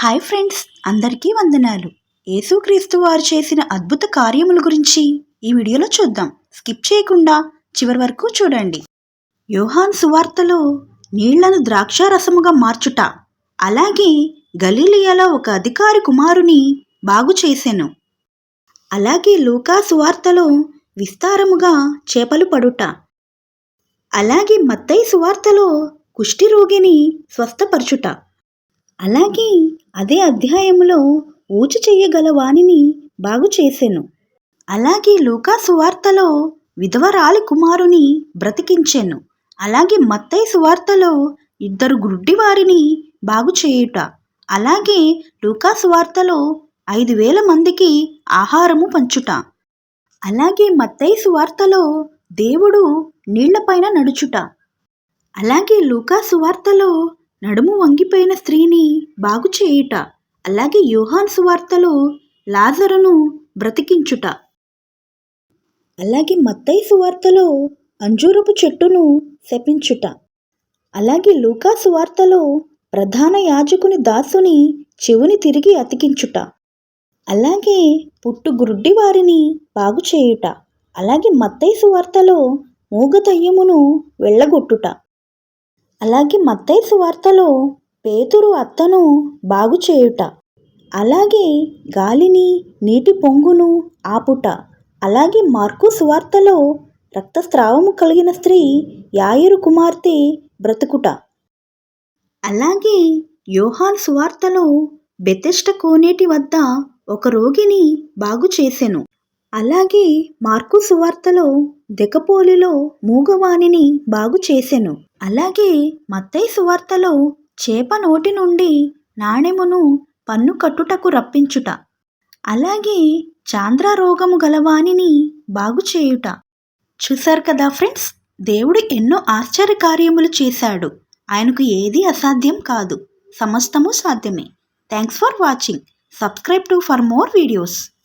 Hi friends అందరికీ వందనాలు. యేసుక్రీస్తు వారు చేసిన అద్భుత కార్యముల గురించి ఈ వీడియోలో చూద్దాం. స్కిప్ చేయకుండా చివరి వరకు చూడండి. యోహాన్ సువార్తలో నీళ్ళను ద్రాక్షారసముగా మార్చుట అలాగే గలీలియాలో ఒక అధికారి కుమారుని బాగు చేశాను అలాగే లూకా సువార్తలో విస్తారముగా చేపలు పడుట అలాగే మత్తయి సువార్తలో కుష్ఠిరోగిని స్వస్థపరచుట అలాగే అదే అధ్యాయంలో ఊచ చెయ్యగల వానిని బాగు చేసెను. అలాగే లూకా సువార్తలో విధవరాలి కుమారుని బ్రతికించెను. అలాగే మత్తయి సువార్తలో ఇద్దరు గుడ్డివారిని బాగు చేయుట. అలాగే లూకా సువార్తలో ఐదు వేల మందికి ఆహారము పంచుట. అలాగే మత్తయి సువార్తలో దేవుడు నీళ్ళపైన నడుచుట. అలాగే లూకా సువార్తలో నడుము వంగిపోయిన స్త్రీని బాగు చేయుట అలాగే యోహాన్ సువార్తలో లాజరును బ్రతికించుట. అలాగే మత్తయి సువార్తలో అంజూరపు చెట్టును శపించుట. అలాగే లూకా సువార్తలో ప్రధాన యాజకుని దాసుని చెవుని తిరిగి అతికించుట. అలాగే పుట్టు గుడ్డి వారిని బాగు చేయుట. అలాగే మత్తయి సువార్తలో మూగతయ్యమును వెళ్ళగొట్టుట. అలాగే మత్తయి సువార్తలో పేతురు అత్తను బాగు చేయుట అలాగే గాలిని నీటి పొంగును ఆపుట అలాగే మార్కు సువార్తలో రక్తస్రావము కలిగిన స్త్రీ యాయురు కుమార్తె బ్రతుకుట. అలాగే యోహాన్ సువార్తలో బెతెష్ట కోనేటి వద్ద ఒక రోగిని బాగు చేసెను. అలాగే మార్కు సువార్తలో దెకపోలిలో మూగవాణిని బాగు చేసెను. అలాగే మత్తయి సువార్తలో చేప నోటి నుండి నాణెమును పన్ను కట్టుటకు రప్పించుట. అలాగే చాంద్ర రోగము గలవానిని బాగు చేయుట. చూశారు కదా ఫ్రెండ్స్ దేవుడు ఎన్నో ఆశ్చర్య కార్యములు చేశాడు. ఆయనకు ఏది అసాధ్యం కాదు. సమస్తము సాధ్యమే. Thanks for watching. Subscribe to for more videos.